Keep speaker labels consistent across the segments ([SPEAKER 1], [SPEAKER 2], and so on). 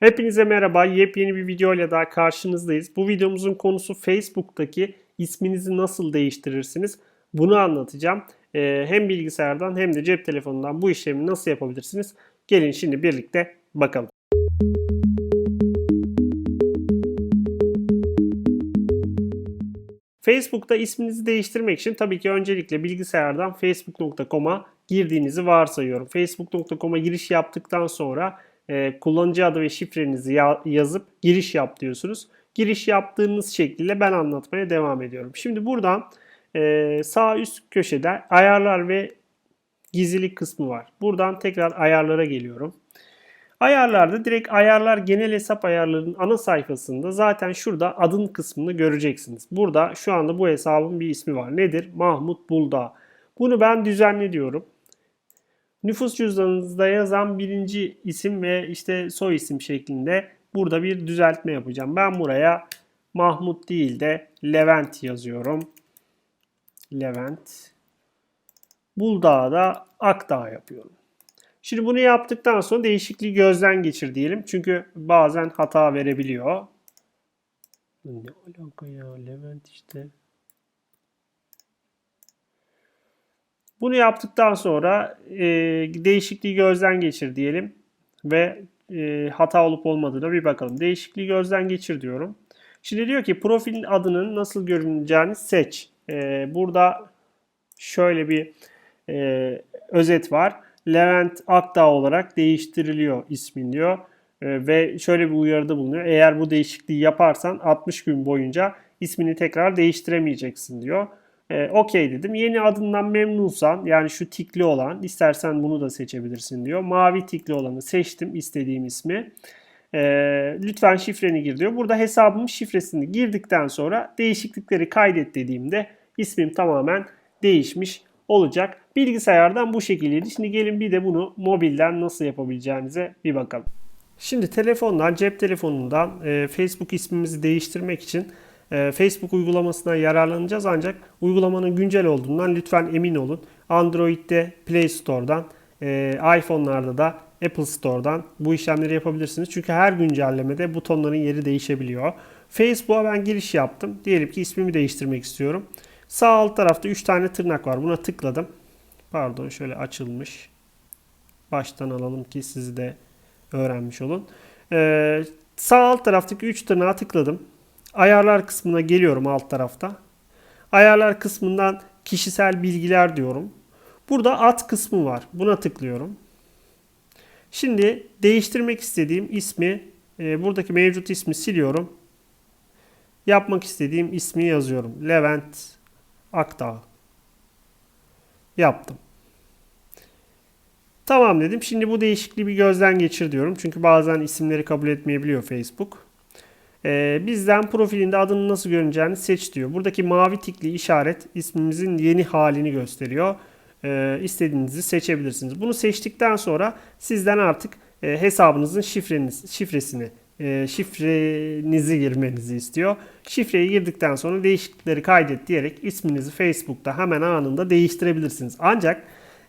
[SPEAKER 1] Hepinize merhaba. Yepyeni bir video ile daha karşınızdayız. Bu videomuzun konusu Facebook'taki isminizi nasıl değiştirirsiniz? Bunu anlatacağım. Ee, hem bilgisayardan hem de cep telefonundan bu işlemi nasıl yapabilirsiniz? Gelin şimdi birlikte bakalım. Facebook'ta isminizi değiştirmek için tabii ki öncelikle bilgisayardan facebook.com'a girdiğinizi varsayıyorum. Facebook.com'a giriş yaptıktan sonra e, kullanıcı adı ve şifrenizi ya- yazıp giriş yap diyorsunuz. Giriş yaptığınız şekliyle ben anlatmaya devam ediyorum. Şimdi buradan e, sağ üst köşede ayarlar ve gizlilik kısmı var. Buradan tekrar ayarlara geliyorum. Ayarlarda direkt ayarlar genel hesap ayarlarının ana sayfasında zaten şurada adın kısmını göreceksiniz. Burada şu anda bu hesabın bir ismi var. Nedir? Mahmut Bulda. Bunu ben düzenle diyorum. Nüfus cüzdanınızda yazan birinci isim ve işte soy isim şeklinde burada bir düzeltme yapacağım. Ben buraya Mahmut değil de Levent yazıyorum. Levent. Buldağı da Akdağ yapıyorum. Şimdi bunu yaptıktan sonra değişikliği gözden geçir diyelim. Çünkü bazen hata verebiliyor. Ne alaka ya Levent işte. Bunu yaptıktan sonra e, değişikliği gözden geçir diyelim. Ve e, hata olup olmadığına bir bakalım. Değişikliği gözden geçir diyorum. Şimdi diyor ki profilin adının nasıl görüneceğini seç. E, burada şöyle bir e, özet var. Levent Akdağ olarak değiştiriliyor ismin diyor. E, ve şöyle bir uyarıda bulunuyor. Eğer bu değişikliği yaparsan 60 gün boyunca ismini tekrar değiştiremeyeceksin diyor. E, Okey dedim. Yeni adından memnunsan yani şu tikli olan istersen bunu da seçebilirsin diyor. Mavi tikli olanı seçtim istediğim ismi. E, lütfen şifreni gir diyor. Burada hesabımın şifresini girdikten sonra değişiklikleri kaydet dediğimde ismim tamamen değişmiş olacak. Bilgisayardan bu şekildeydi. Şimdi gelin bir de bunu mobilden nasıl yapabileceğinize bir bakalım. Şimdi telefondan, cep telefonundan e, Facebook ismimizi değiştirmek için Facebook uygulamasından yararlanacağız ancak uygulamanın güncel olduğundan lütfen emin olun. Android'de Play Store'dan, e, iPhone'larda da Apple Store'dan bu işlemleri yapabilirsiniz. Çünkü her güncellemede butonların yeri değişebiliyor. Facebook'a ben giriş yaptım. Diyelim ki ismimi değiştirmek istiyorum. Sağ alt tarafta 3 tane tırnak var. Buna tıkladım. Pardon şöyle açılmış. Baştan alalım ki siz de öğrenmiş olun. Ee, sağ alt taraftaki 3 tırnağa tıkladım. Ayarlar kısmına geliyorum alt tarafta. Ayarlar kısmından kişisel bilgiler diyorum. Burada at kısmı var. Buna tıklıyorum. Şimdi değiştirmek istediğim ismi, e, buradaki mevcut ismi siliyorum. Yapmak istediğim ismi yazıyorum. Levent Akdağ. Yaptım. Tamam dedim. Şimdi bu değişikliği bir gözden geçir diyorum. Çünkü bazen isimleri kabul etmeyebiliyor Facebook. Ee, bizden profilinde adının nasıl görüneceğini seç diyor. Buradaki mavi tikli işaret ismimizin yeni halini gösteriyor. Ee, istediğinizi seçebilirsiniz. Bunu seçtikten sonra sizden artık e, hesabınızın şifreniz, şifresini e, şifrenizi girmenizi istiyor. Şifreyi girdikten sonra değişiklikleri kaydet diyerek isminizi Facebook'ta hemen anında değiştirebilirsiniz. Ancak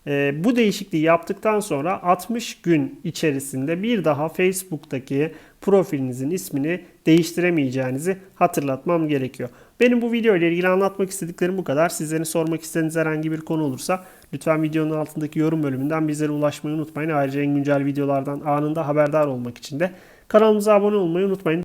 [SPEAKER 1] e, bu değişikliği yaptıktan sonra 60 gün içerisinde bir daha Facebook'taki profilinizin ismini değiştiremeyeceğinizi hatırlatmam gerekiyor. Benim bu video ile ilgili anlatmak istediklerim bu kadar. Sizlerin sormak istediğiniz herhangi bir konu olursa lütfen videonun altındaki yorum bölümünden bizlere ulaşmayı unutmayın. Ayrıca en güncel videolardan anında haberdar olmak için de kanalımıza abone olmayı unutmayın.